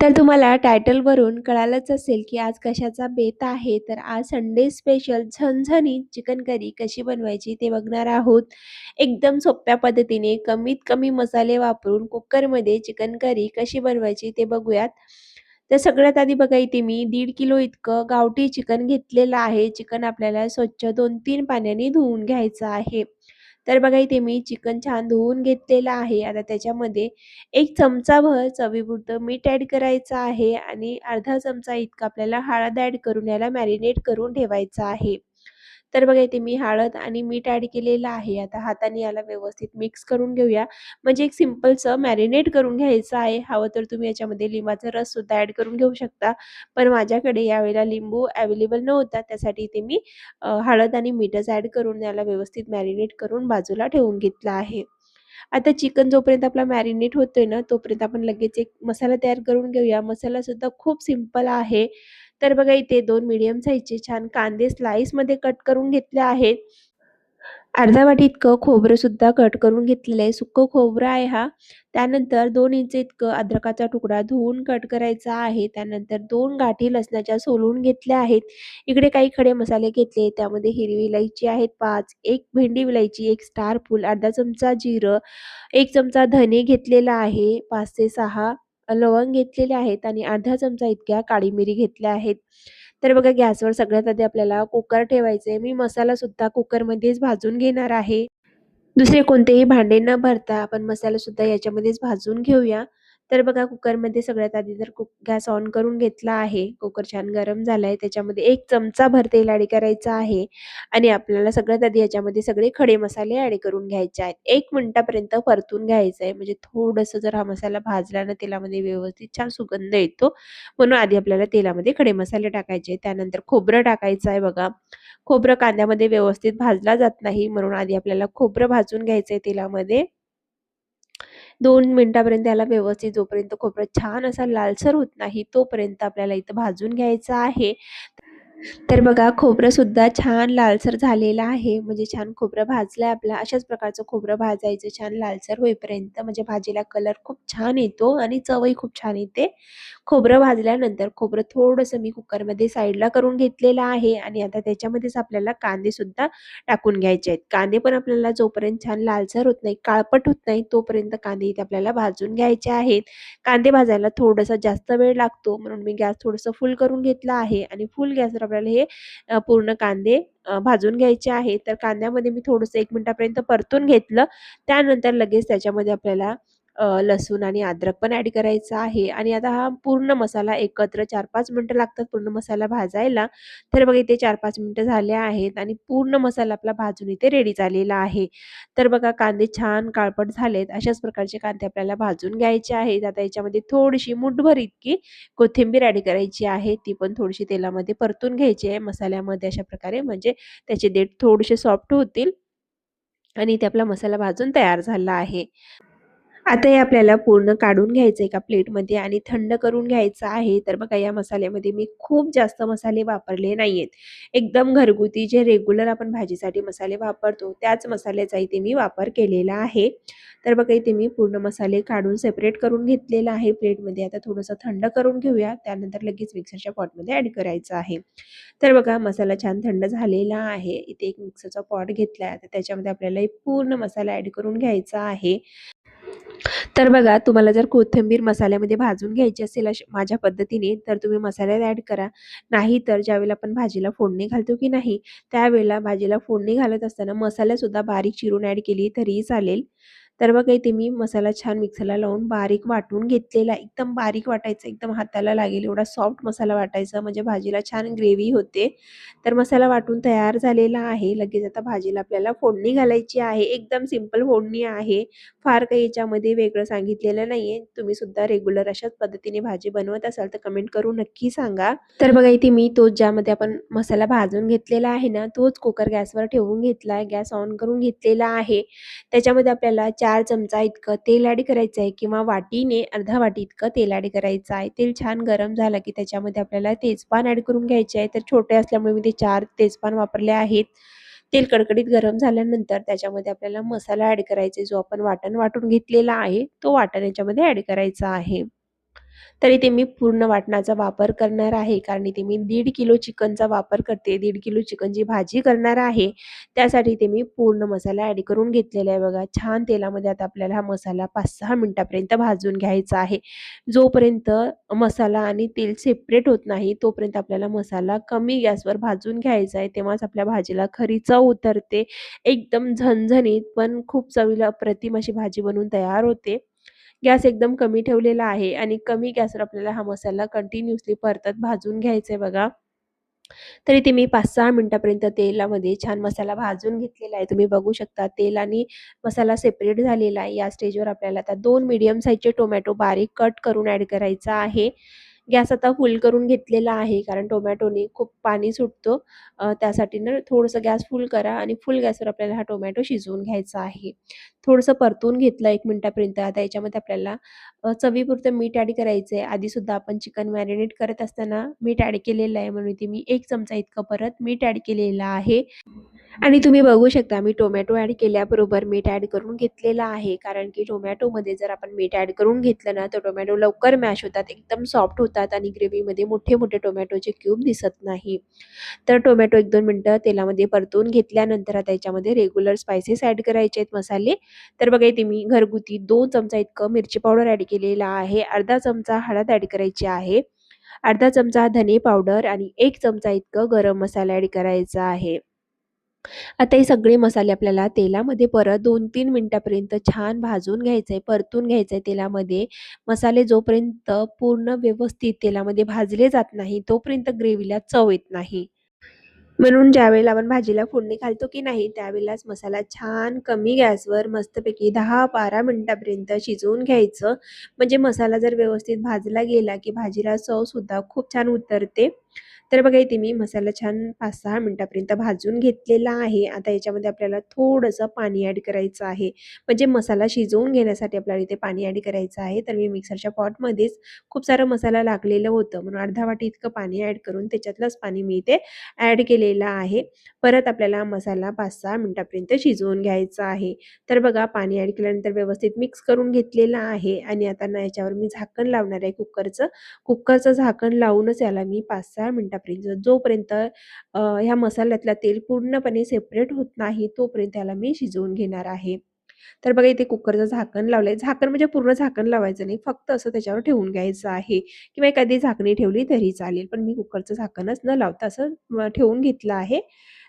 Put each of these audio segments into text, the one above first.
तर तुम्हाला टायटलवरून कळालंच असेल की आज कशाचा बेत आहे. तर आज संडे स्पेशल झणझणीत चिकन करी कशी बनवायची ते बघणार आहोत. एकदम सोप्या पद्धतीने कमीत कमी मसाले वापरून कुकरमध्ये चिकन करी कशी बनवायची ते बघूयात. तर सगळ्यात आधी बघा इथे मी दीड किलो इतकं गावठी चिकन घेतलेलं आहे. चिकन आपल्याला स्वच्छ दोन तीन पाण्याने धुवून घ्यायचं आहे. तर बघा इथे मी चिकन छान धुवून घेतलेलं आहे. आता त्याच्यामध्ये एक चमचाभर चवीपुरतं मीठ ॲड करायचं आहे आणि अर्धा चमचा इतका आपल्याला हळद ॲड करून याला मॅरिनेट करून ठेवायचं आहे. तर बघा इथे मी हळद आणि मीठ ॲड केलेलं आहे. आता हाताने याला व्यवस्थित मिक्स करून घेऊया. म्हणजे एक सिम्पलचं मॅरिनेट करून घ्यायचं आहे. हवं तर तुम्ही याच्यामध्ये लिंबाचा रस सुद्धा ॲड करून घेऊ शकता. पण माझ्याकडे यावेळेला लिंबू अवेलेबल नव्हता. त्यासाठी इथे मी हळद आणि मीठच ॲड करून याला व्यवस्थित मॅरिनेट करून बाजूला ठेवून घेतला आहे. आता चिकन जोपर्यंत आपला मॅरिनेट होतोय ना तोपर्यंत आपण लगेच एक मसाला तयार करून घेऊया. मसाला सुद्धा खूप सिंपल आहे. तर बघा इथे दोन मिडियम साईजचे छान कांदे स्लाईसमध्ये कट करून घेतले आहेत. अर्धा वाटी इतकं खोबरं सुद्धा कट करून घेतलेलं आहे. सुकं खोबरं आहे हा. त्यानंतर दोन इंच इतकं अद्रकाचा तुकडा धुवून कट करायचा आहे. त्यानंतर दोन गाठी लसणाच्या सोलून घेतल्या आहेत. इकडे काही खडे मसाले घेतले त्यामध्ये हिरवी इलायची आहेत पाच एक भेंडी विलायची एक स्टार फूल अर्धा चमचा जिरं एक चमचा धने घेतलेला आहे पाच ते सहा. लवंग घेतलेले आहेत आणि अर्धा चमचा इतक्या काळी मिरी घेतल्या आहेत. तर बघा गॅसवर सगळ्यात आधी आपल्याला कुकर ठेवायचे मी मसाला सुद्धा कुकरमध्येच भाजून घेणार आहे. दुसरे कोणतेही भांडे न भरता आपण मसाला सुद्धा याच्यामध्येच भाजून घेऊया. तर बघा कुकरमध्ये सगळ्यात आधी जर कुक गॅस ऑन करून घेतला आहे कुकर छान गरम झालाय त्याच्यामध्ये एक चमचा भर तेल ॲड करायचं आहे आणि आपल्याला सगळ्यात आधी याच्यामध्ये सगळे खडे मसाले ॲड करून घ्यायचे आहेत. एक मिनटापर्यंत परतून घ्यायचं आहे म्हणजे थोडंसं जर हा मसाला भाजला ना तेलामध्ये व्यवस्थित छान सुगंध येतो. म्हणून आधी आपल्याला तेलामध्ये खडे मसाले टाकायचे त्यानंतर खोबरं टाकायचं आहे बघा. खोबरं कांद्यामध्ये व्यवस्थित भाजला जात नाही म्हणून आधी आपल्याला खोबरं भाजून घ्यायचं आहे तेलामध्ये. दोन मिनिटापर्यंत याला व्यवस्थित जोपर्यंत खोबरं छान असा लालसर होत नाही तोपर्यंत आपल्याला इथं भाजून घ्यायचं आहे. तर बघा खोबरं सुद्धा छान लालसर झालेलं आहे. म्हणजे छान खोबरं भाजलंय आपलं. अशाच प्रकारचं खोबरं भाजायचं छान लालसर होईपर्यंत. म्हणजे भाजीला कलर खूप छान येतो आणि चवही खूप छान येते. खोबरं भाजल्यानंतर खोबरं थोडंसं मी कुकरमध्ये साईडला करून घेतलेलं आहे आणि आता त्याच्यामध्येच आपल्याला कांदे सुद्धा टाकून घ्यायचे आहेत. कांदे पण आपल्याला जोपर्यंत छान लालसर होत नाही काळपट होत नाही तोपर्यंत कांदे इथे आपल्याला भाजून घ्यायचे आहेत. कांदे भाजायला थोडासा जास्त वेळ लागतो. म्हणून मी गॅस थोडंसं फुल करून घेतला आहे. आणि फुल गॅसवर आपल्याला हे पूर्ण कांदे भाजून घ्यायचे आहे तर कांद्यामध्ये मी थोडंसं एक मिनटापर्यंत परतून घेतलं. त्यानंतर लगेच त्याच्यामध्ये आपल्याला लसूण आणि अद्रक पण ॲड करायचं आहे. आणि आता हा पूर्ण मसाला एकत्र चार पाच मिनटं लागतात पूर्ण मसाला भाजायला. तर बघा इथे चार पाच मिनटं झाले आहेत आणि पूर्ण मसाला आपला भाजून इथे रेडी झालेला आहे. तर बघा कांदे छान काळपट झालेत. अशाच प्रकारचे कांदे आपल्याला भाजून घ्यायचे आहेत. आता याच्यामध्ये थोडीशी मुठभर इतकी कोथिंबीर ॲड करायची आहे. ती पण थोडीशी तेलामध्ये परतून घ्यायची आहे. मसाल्यामध्ये अशा प्रकारे म्हणजे त्याचे देठ थोडेसे सॉफ्ट होतील आणि इथे आपला मसाला भाजून तयार झाला आहे. आता हे आपल्याला पूर्ण काढून घ्यायचं एका प्लेटमध्ये आणि थंड करून घ्यायचं आहे. तर बघा या मसाल्यामध्ये मी खूप जास्त मसाले वापरले नाही आहेत एकदम घरगुती जे रेग्युलर आपण भाजीसाठी मसाले वापरतो त्याच मसाल्याचा इथे मी वापर केलेला आहे. तर बघा इथे मी पूर्ण मसाले काढून सेपरेट करून घेतलेला आहे प्लेटमध्ये. आता थोडंसं थंड करून घेऊया. त्यानंतर लगेच मिक्सरच्या पॉटमध्ये ॲड करायचं आहे. तर बघा मसाला छान थंड झालेला आहे. इथे एक मिक्सरचा पॉट घेतला आहे तर त्याच्यामध्ये आपल्याला पूर्ण मसाला ॲड करून घ्यायचा आहे. तर बघा तुम्हाला जर कोथिंबीर मसाल्यामध्ये भाजून घ्यायची असेल अशा माझ्या पद्धतीने तर तुम्ही मसाल्यात ॲड करा. नाही तर ज्यावेळेला आपण भाजीला फोडणी घालतो की नाही त्यावेळेला भाजीला फोडणी घालत असताना मसाल्यासुद्धा बारीक चिरून ॲड केली तरीही चालेल. तर बघा इथे मी मसाला छान मिक्सरला लावून बारीक वाटून घेतलेला एकदम बारीक वाटायचं एकदम हाताला लागेल एवढा सॉफ्ट मसाला वाटायचा. म्हणजे भाजीला छान ग्रेव्ही होते. तर मसाला वाटून तयार झालेला आहे. लगेच आता भाजीला आपल्याला फोडणी घालायची आहे. एकदम सिंपल फोडणी आहे. फार काही याच्यामध्ये वेगळं सांगितलेलं नाहीये. तुम्ही सुद्धा रेग्युलर अशाच पद्धतीने भाजी बनवत असाल तर कमेंट करून नक्की सांगा. तर बघा इथे मी तोच ज्यामध्ये आपण मसाला भाजून घेतलेला आहे ना तोच कुकर गॅसवर ठेवून घेतला गॅस ऑन करून घेतलेला आहे. त्याच्यामध्ये आपल्याला चार चमचा इतकं तेल ॲड करायचं आहे किंवा वाटीने अर्धा वाटी इतकं तेल ॲड करायचं आहे. तेल छान गरम झालं की त्याच्यामध्ये आपल्याला तेजपान ॲड करून घ्यायचे आहे. तर छोटे असल्यामुळे मी ते चार तेजपान वापरले आहेत. तेल कडकडीत गरम झाल्यानंतर त्याच्यामध्ये आपल्याला मसाला ॲड करायचा जो आपण वाटण वाटून घेतलेला आहे तो वाटण याच्यामध्ये ॲड करायचा आहे. तर इथे मी पूर्ण वाटणाचा वापर करणार आहे. कारण इथे मी दीड किलो चिकनचा वापर करते. दीड किलो चिकनची भाजी करणार आहे त्यासाठी इथे मी पूर्ण मसाला ॲड करून घेतलेला आहे बघा. छान तेलामध्ये आता आपल्याला हा मसाला पाच सहा मिनटापर्यंत भाजून घ्यायचा आहे. जोपर्यंत मसाला आणि तेल सेपरेट होत नाही तोपर्यंत आपल्याला मसाला कमी गॅसवर भाजून घ्यायचा आहे. तेव्हाच आपल्या भाजीला खरी चव उतरते. एकदम झणझणीत पण खूप चवीला अप्रतिम अशी भाजी बनवून तयार होते. गॅस एकदम कमी ठेवलेला आहे आणि कमी गॅसवर आपल्याला हा मसाला कंटिन्युअसली परतत भाजून घ्यायचा आहे बघा. तरी ते मी पाच सहा मिनटापर्यंत तेलामध्ये छान मसाला भाजून घेतलेला आहे. तुम्ही बघू शकता तेल आणि मसाला सेपरेट झालेला आहे. या स्टेजवर आपल्याला आता दोन मिडियम साईजचे टोमॅटो बारीक कट करून ॲड करायचा आहे. गॅस आता फुल करून घेतलेला आहे कारण टोमॅटोने खूप पाणी सुटतो. त्यासाठी ना थोडंसं गॅस फुल करा आणि फुल गॅसवर आपल्याला हा टोमॅटो शिजवून घ्यायचा आहे. थोडंसं परतून घेतलं एक मिनटापर्यंत. आता याच्यामध्ये आपल्याला चवीपुरतं मीठ ॲड करायचं आहे आधीसुद्धा आपण चिकन मॅरिनेट करत असताना मीठ ॲड केलेलं आहे. म्हणून ते मी एक चमचा इतकं परत मीठ ॲड केलेलं आहे. आणि तुम्ही बघू शकता मी टोमॅटो ॲड केल्याबरोबर मीठ ॲड करून घेतलेला आहे. कारण की टोमॅटोमध्ये जर आपण मीठ ॲड करून घेतलं ना तर टोमॅटो लवकर मॅश होतात एकदम सॉफ्ट होतात आणि ग्रेव्हीमध्ये मोठे मोठे टोमॅटोचे क्यूब दिसत नाही. तर टोमॅटो एक दोन मिनटं तेलामध्ये परतून घेतल्यानंतर त्याच्यामध्ये रेग्युलर स्पायसेस ॲड करायचे आहेत मसाले. तर बघा इथे मी घरगुती दोन चमचा इतकं मिरची पावडर ॲड केलेला आहे. अर्धा चमचा हळद ॲड करायची आहे. अर्धा चमचा धने पावडर आणि एक चमचा इतकं गरम मसाला ॲड करायचा आहे. आता हे सगळे मसाले आपल्याला तेलामध्ये परत दोन तीन मिनटापर्यंत छान भाजून घ्यायचं आहे परतून घ्यायचं आहे तेलामध्ये. मसाले जोपर्यंत पूर्ण व्यवस्थित तेलामध्ये भाजले जात नाही तोपर्यंत ग्रेव्हीला चव येत नाही. म्हणून ज्यावेळेला आपण भाजीला फोडणी घालतो की नाही त्यावेळेलाच मसाला छान कमी गॅसवर मस्तपैकी दहा बारा मिनटापर्यंत शिजवून घ्यायचं. म्हणजे मसाला जर व्यवस्थित भाजला गेला की भाजीला चवसुद्धा खूप छान उतरते. तर बघा इथे मी मसाला छान पाच सहा मिनटापर्यंत भाजून घेतलेला आहे. आता याच्यामध्ये आपल्याला थोडंसं पाणी ॲड करायचं आहे. म्हणजे मसाला शिजवून घेण्यासाठी आपल्याला इथे पाणी ॲड करायचं आहे. तर मी मिक्सरच्या पॉटमध्येच खूप सारं मसाला लागलेलं होतं. म्हणून अर्धा वाटी इतकं पाणी ॲड करून त्याच्यातलंच पाणी मी इथे ॲड केलेलं आहे. परत आपल्याला मसाला पाच सहा मिनटापर्यंत शिजवून घ्यायचा आहे. तर बघा पाणी ॲड केल्यानंतर व्यवस्थित मिक्स करून घेतलेलं आहे. आणि आता ना याच्यावर मी झाकण लावणार आहे कुकरचं कुकरचं झाकण लावूनच याला मी पाच सहा मिनटं मिनिटापर्यंत जोपर्यंत ह्या मसाल्यातला तेल पूर्णपणे सेपरेट होत नाही तोपर्यंत त्याला मी शिजवून घेणार आहे. तर बघा इथे कुकरचं झाकण लावलंय. झाकण म्हणजे पूर्ण झाकण लावायचं नाही. फक्त असं त्याच्यावर ठेवून घ्यायचं आहे. किंवा एखादी झाकणी ठेवली तरी चालेल. पण मी कुकरचं झाकणच न लावता असं ठेवून घेतलं आहे.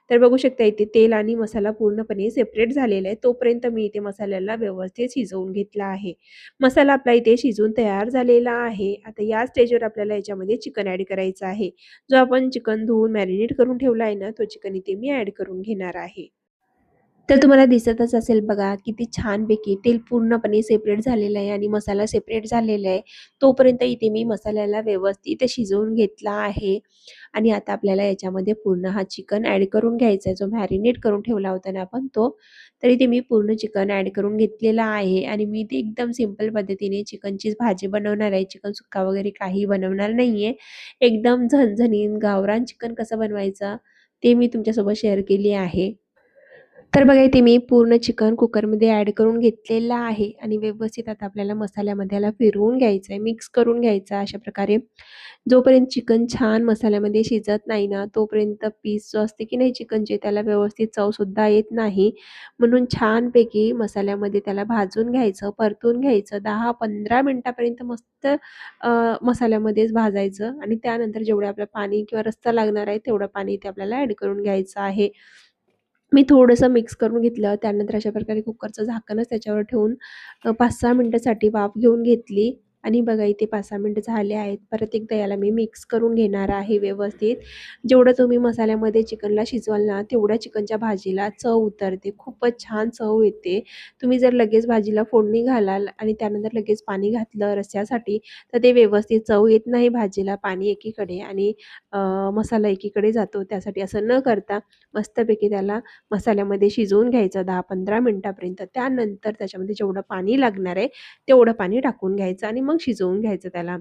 तर बघू शकता इथे तेल आणि मसाला पूर्णपणे सेपरेट झालेला आहे. तोपर्यंत मी इथे मसाल्याला व्यवस्थित शिजवून घेतला आहे. मसाला आपला इथे शिजून तयार झालेला आहे. आता या स्टेजवर आपल्याला याच्यामध्ये चिकन ॲड करायचं आहे. जो आपण चिकन धुवून मॅरिनेट करून ठेवला आहे ना तो चिकन इथे मी ॲड करून घेणार आहे. तर तुम्हाला दिसतच असेल बघा किती छानपैकी तेल पूर्णपणे सेपरेट झालेलं आहे आणि मसाला सेपरेट झालेला आहे. तोपर्यंत इथे मी मसाल्याला व्यवस्थित शिजवून घेतला आहे. आणि आता आपल्याला याच्यामध्ये पूर्ण हा चिकन ॲड करून घ्यायचा आहे. जो मॅरिनेट करून ठेवला होता ना आपण तो. तर इथे मी पूर्ण चिकन ॲड करून घेतलेला आहे. आणि मी ते एकदम सिंपल पद्धतीने चिकनचीच भाजी बनवणार आहे. चिकन सुक्का वगैरे काही बनवणार नाही आहे एकदम झणझणीन गावरान चिकन कसं बनवायचं ते मी तुमच्यासोबत शेअर केली आहे. तर बघा इथे मी पूर्ण चिकन कुकरमध्ये ॲड करून घेतलेलं आहे आणि व्यवस्थित आता आपल्याला मसाल्यामध्ये याला फिरवून घ्यायचं आहे मिक्स करून घ्यायचं अशा प्रकारे. जोपर्यंत चिकन छान मसाल्यामध्ये शिजत नाही ना तोपर्यंत पीस जो असते की नाही चिकनचे त्याला व्यवस्थित चवसुद्धा येत नाही. म्हणून छानपैकी मसाल्यामध्ये त्याला भाजून घ्यायचं परतून घ्यायचं दहा पंधरा मिनटापर्यंत मस्त मसाल्यामध्येच भाजायचं आणि त्यानंतर जेवढं आपलं पाणी किंवा रस्ता लागणार आहे तेवढं पाणी ते आपल्याला ॲड करून घ्यायचं आहे. मी थोडंसं मिक्स करून घेतलं. त्यानंतर अशा प्रकारे कुकरचं झाकणच त्याच्यावर ठेवून पाच सहा मिनटासाठी वाफ घेऊन घेतली. आणि बघा इथे पाच सहा मिनटं झाले आहेत. परत एकदा याला मी मिक्स करून घेणार आहे व्यवस्थित. जेवढं तुम्ही मसाल्यामध्ये चिकनला शिजवाल ना तेवढ्या चिकनच्या भाजीला चव उतरते. खूपच छान चव येते. तुम्ही जर लगेच भाजीला फोडणी घालाल आणि त्यानंतर लगेच पाणी घातलं रस्स्यासाठी तर ते व्यवस्थित चव येत नाही भाजीला. पाणी एकीकडे आणि मसाला एकीकडे जातो. त्यासाठी असं न करता मस्तपैकी त्याला मसाल्यामध्ये शिजवून घ्यायचं दहा पंधरा मिनटापर्यंत. त्यानंतर त्याच्यामध्ये जेवढं पाणी लागणार आहे तेवढं पाणी टाकून घ्यायचं आणि मग शिजवून घ्यायचं त्याला.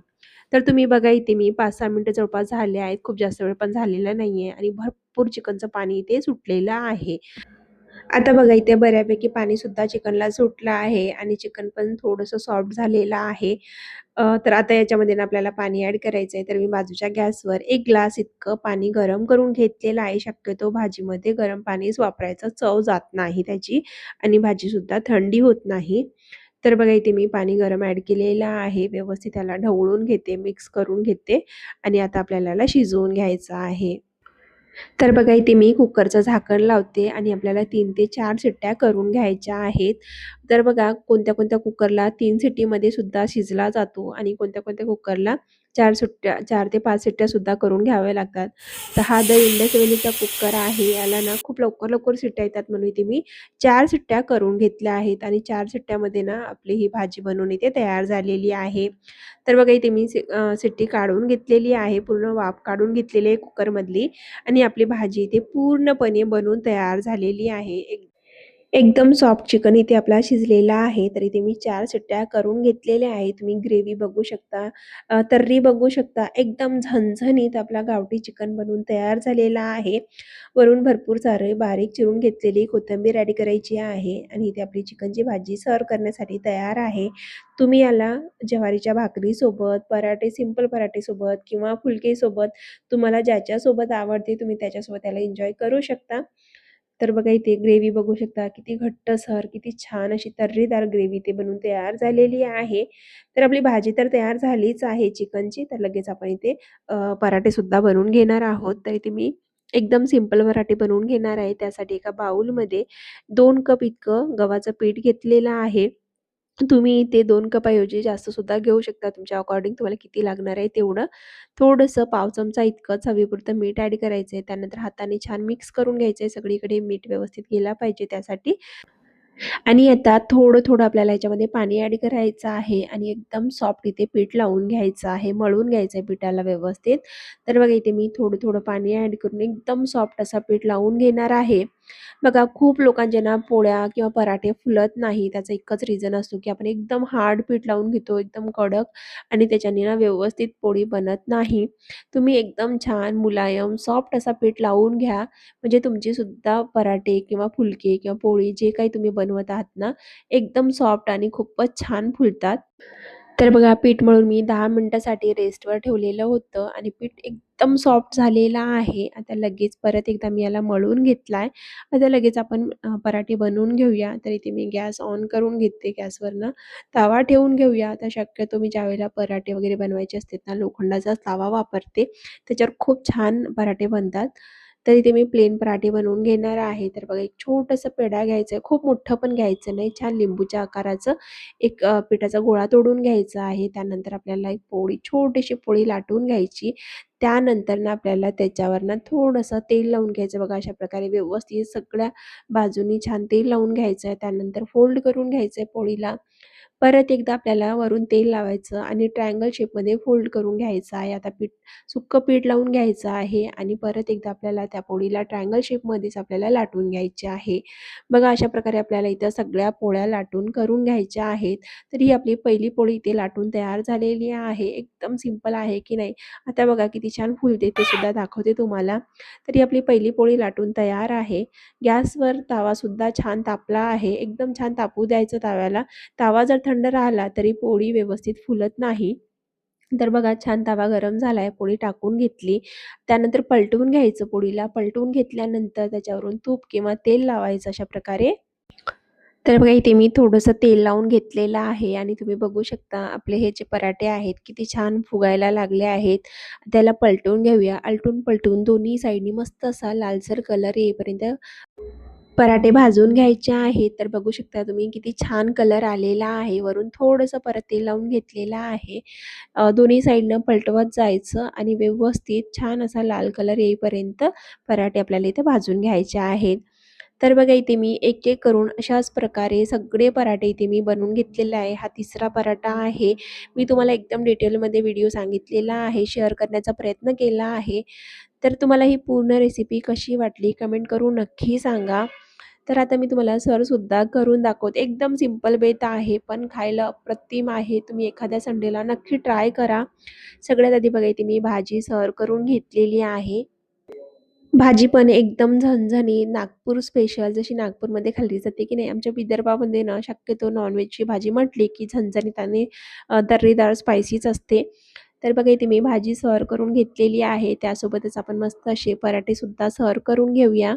तर तुम्ही बघा इथे मी पाच सहा मिनटं जवळपास झाले आहेत. खूप जास्त वेळ पण झालेला नाही आहे आणि भरपूर चिकनचं पाणी इथे सुटलेलं आहे. आता बघा इथे बऱ्यापैकी पाणीसुद्धा चिकनला सुटलं आहे आणि चिकन पण थोडंसं सॉफ्ट झालेलं आहे. तर आता याच्यामध्ये ना आपल्याला पाणी ॲड करायचं आहे तर मी बाजूच्या गॅसवर एक ग्लास इतकं पाणी गरम करून घेतलेलं आहे. शक्यतो भाजीमध्ये गरम पाणीच वापरायचं चव जात नाही त्याची आणि भाजीसुद्धा थंडी होत नाही. तर बघा इथे मी पाणी गरम ॲड केलेलं आहे व्यवस्थित त्याला ढवळून घेते मिक्स करून घेते आणि आता आपल्याला शिजवून घ्यायचं आहे तर बघा इथे मी कुकरचं झाकण लावते आणि आपल्याला तीन ते चार शिट्ट्या करून घ्यायच्या आहेत. तर बघा कोणत्या-कोणत्या कुकरला तीन सिटीमध्ये सुद्धा शिजला जातो आणि कोणत्या-कोणत्या कुकरला चार सुट्ट्या चार ते 5 शिट्ट्या सुद्धा करून घ्याव्या लागतात. तर हा द इंडस व्हॅलीचा कुकर आहे. याला ना खूप लवकर-लवकर सिट्ट्या येतात म्हणून इथे मी चार सुट्ट्या करून घेतल्या आहेत आणि चार सुट्ट्यामध्ये ना आपली ही भाजी बनवून इथे तयार झालेली आहे. तर बघा इथे मी सिट्टी काढून घेतलेली आहे. पूर्ण वाफ काढून घेतलेली आहे कुकरमधली आणि आपली भाजी इथे पूर्णपणे बनवून तयार झालेली आहे. एक एकदम सॉफ्ट चिकन इथे आपला शिजलेला आहे. तर इथे मी चार सुट्ट्या करून घेतलेल्या आहेत. तुम्ही ग्रेव्ही बघू शकता, तर्री बघू शकता. एकदम झणझणीत आपला गावठी चिकन बनवून तयार झालेला आहे. वरून भरपूर सारे बारीक चिरून घेतलेली कोथिंबीर ॲड करायची आहे आणि इथे आपली चिकनची भाजी सर्व करण्यासाठी तयार आहे. तुम्ही याला ज्वारीच्या भाकरीसोबत, पराठे सिंपल पराठेसोबत किंवा फुलकेसोबत तुम्हाला ज्याच्यासोबत आवडते तुम्ही त्याच्यासोबत याला एन्जॉय करू शकता. तर बघा इथे ग्रेव्ही बघू शकता किती घट्टसर, किती छान अशी तर्रीदार ग्रेव्ही ते बनवून तयार झालेली आहे. तर आपली भाजी तर तयार झालीच आहे चिकनची. तर लगेच आपण इथे पराठेसुद्धा बनवून घेणार आहोत. तर इथे मी एकदम सिंपल पराठे बनवून घेणार आहे. त्यासाठी एका बाऊलमध्ये दोन कप इतकं गव्हाचं पीठ घेतलेलं आहे. तुम्ही ते दोन कपाऐवजी जास्तसुद्धा घेऊ शकता. तुमच्या अकॉर्डिंग तुम्हाला किती लागणार आहे तेवढं. थोडंसं पाव चमचा इतकं चवीपुरतं मीठ ॲड करायचं आहे. त्यानंतर हाताने छान मिक्स करून घ्यायचं आहे. सगळीकडे मीठ व्यवस्थित गेला पाहिजे त्यासाठी. आणि आता थोडं-थोडं आपल्याला याच्यामध्ये पाणी ॲड करायचं आहे आणि एकदम सॉफ्ट इथे पीठ लावून घ्यायचं आहे. मळून घ्यायचं आहे पिठाला व्यवस्थित. तर बघा इथे मी थोडं-थोडं पाणी ॲड करून एकदम सॉफ्ट असा पीठ लावून घेणार आहे. बघा खूप लोकांचे ना पोळ्या किंवा पराठे फुलत नाही. त्याचा एकच रिझन असतो, की आपण एकदम हार्ड पीठ लावून घेतो, एकदम कडक आणि त्याच्याने ना व्यवस्थित पोळी बनत नाही. तुम्ही एकदम छान मुलायम सॉफ्ट असा पीठ लावून घ्या. म्हणजे तुमचे सुद्धा पराठे किंवा फुलके किंवा पोळी जे काही तुम्ही बनवत आहात ना, एकदम सॉफ्ट आणि खूपच छान फुलतात. तर बघा पीठ मळून मी दहा मिनटासाठी रेस्टवर ठेवलेलं होतं आणि पीठ एकदम सॉफ्ट झालेलं आहे. आता लगेच परत एकदा मी याला मळून घेतलाय. आता लगेच आपण पराठे बनवून घेऊया. तर इथे मी गॅस ऑन करून घेते गॅसवरनं. तवा ठेवून घेऊया. आता शक्यतो मी ज्यावेळेला पराठे वगैरे बनवायचे असतात ना, लोखंडाचा तवा वापरते. त्याच्यावर खूप छान पराठे बनतात. तर इथे मी प्लेन पराठे बनवून घेणार आहे. तर बघा एक छोटंसं पेढा घ्यायचं आहे. खूप मोठं पण घ्यायचं नाही. छान लिंबूच्या आकाराचं एक पिठाचा गोळा तोडून घ्यायचा आहे. त्यानंतर आपल्याला एक पोळी छोटीशी पोळी लाटून घ्यायची. त्यानंतर ना आपल्याला त्याच्यावर ना थोडंसं तेल लावून घ्यायचं बघा अशा प्रकारे व्यवस्थित सगळ्या बाजूनी छान तेल लावून घ्यायचं आहे. त्यानंतर फोल्ड करून घ्यायचं आहे पोळीला. परत एकदा आपल्याला वरून तेल लावायचं आणि ट्रायंगल शेपमध्ये फोल्ड करून घ्यायचं आहे. आता पीठ सुक्कं पीठ लावून घ्यायचं आहे आणि परत एकदा आपल्याला त्या पोळीला ट्रायंगल शेपमध्येच आपल्याला लाटून घ्यायचे आहे. बघा अशा प्रकारे आपल्याला इथं सगळ्या पोळ्या लाटून करून घ्यायच्या आहेत. तर ही आपली पहिली पोळी इथे लाटून तयार झालेली आहे. एकदम सिंपल आहे की नाही? आता बघा किती छान फुलते ते सुद्धा दाखवते तुम्हाला. तर ही आपली पहिली पोळी लाटून तयार आहे. गॅसवर तवासुद्धा छान तापला आहे. एकदम छान तापू द्यायचं तव्याला. तवा जर थंड राहिला तरी पोळी व्यवस्थित फुलत नाही. तर बघा छान तवा गरम झालाय, पोळी टाकून घेतली. त्यानंतर पलटवून घ्यायचं पोळीला. पलटवून घेतल्यानंतर त्याच्यावरून तूप किंवा तेल लावायचं अशा प्रकारे. तर बघा इथे मी थोडंसं तेल लावून घेतलेलं आहे आणि तुम्ही बघू शकता आपले हे जे पराठे आहेत किती छान फुगायला लागले आहेत. त्याला पलटवून घेऊया. आलटून-पलटून दोन्ही साईडनी मस्त असा लालसर कलर येईपर्यंत पराठे भाजून घ्यायचे आहेत. तर बघू शकता तुम्ही किती छान कलर आलेला आहे. वरून थोडंसं परत तेल लावून घेतलेलं आहे. दोन्ही साईडनं पलटवत जायचं आणि व्यवस्थित छान असा लाल कलर येईपर्यंत पराठे आपल्याला इथे भाजून घ्यायचे आहेत. तर बघा इथे मी एक-एक करून अशाच प्रकारे सगळे पराठे इथे मी बनवून घेतलेले आहे. हा तिसरा पराठा आहे. मी तुम्हाला एकदम डिटेलमध्ये व्हिडिओ सांगितलेला आहे, शेअर करण्याचा प्रयत्न केला आहे. तर तुम्हाला ही पूर्ण रेसिपी कशी वाटली कमेंट करून नक्की सांगा. तर आता मी तुम्हाला सरसुद्धा करून दाखवते. एकदम सिंपल बेत आहे, पण खायला अप्रतिम आहे. तुम्ही एखाद्या संडेला नक्की ट्राय करा. सगळ्यात आधी बघा इथे मी भाजी सर करून घेतलेली आहे. भाजी पण एकदम झणझणी नागपूर स्पेशल जशी नागपूरमध्ये खाल्ली जाते की नाही आमच्या विदर्भामध्ये ना शक्यतो नॉनव्हेजची भाजी म्हटली की झणझणीत आणि दर्रीदार स्पायसीच असते तर बघा इथे मी भाजी सर करून घेतलेली आहे त्यासोबतच आपण मस्त असे पराठेसुद्धा सर करून घेऊया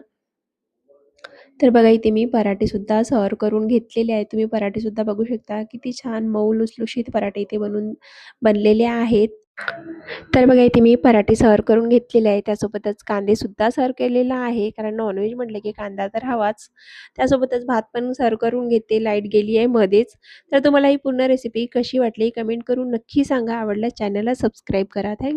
तर बघा इथे मी पराठेसुद्धा सर्व करून घेतलेले आहेत. तुम्ही पराठेसुद्धा बघू शकता. किती छान मऊ लुसलुशीत पराठे इथे बनून बनलेले आहेत. तर बघा इथे मी पराठे सर्व करून घेतलेले आहे त्यासोबतच कांदेसुद्धा सर्व केलेला आहे. कारण नॉनव्हेज म्हटलं की कांदा तर हवाच. त्यासोबतच भात पण सर्व करून घेते. लाइट गेली आहे मध्येच. तर तुम्हाला ही पूर्ण रेसिपी कशी वाटली कमेंट करून नक्की सांगा. आवडल्यास चॅनलला सबस्क्राईब करा. थँक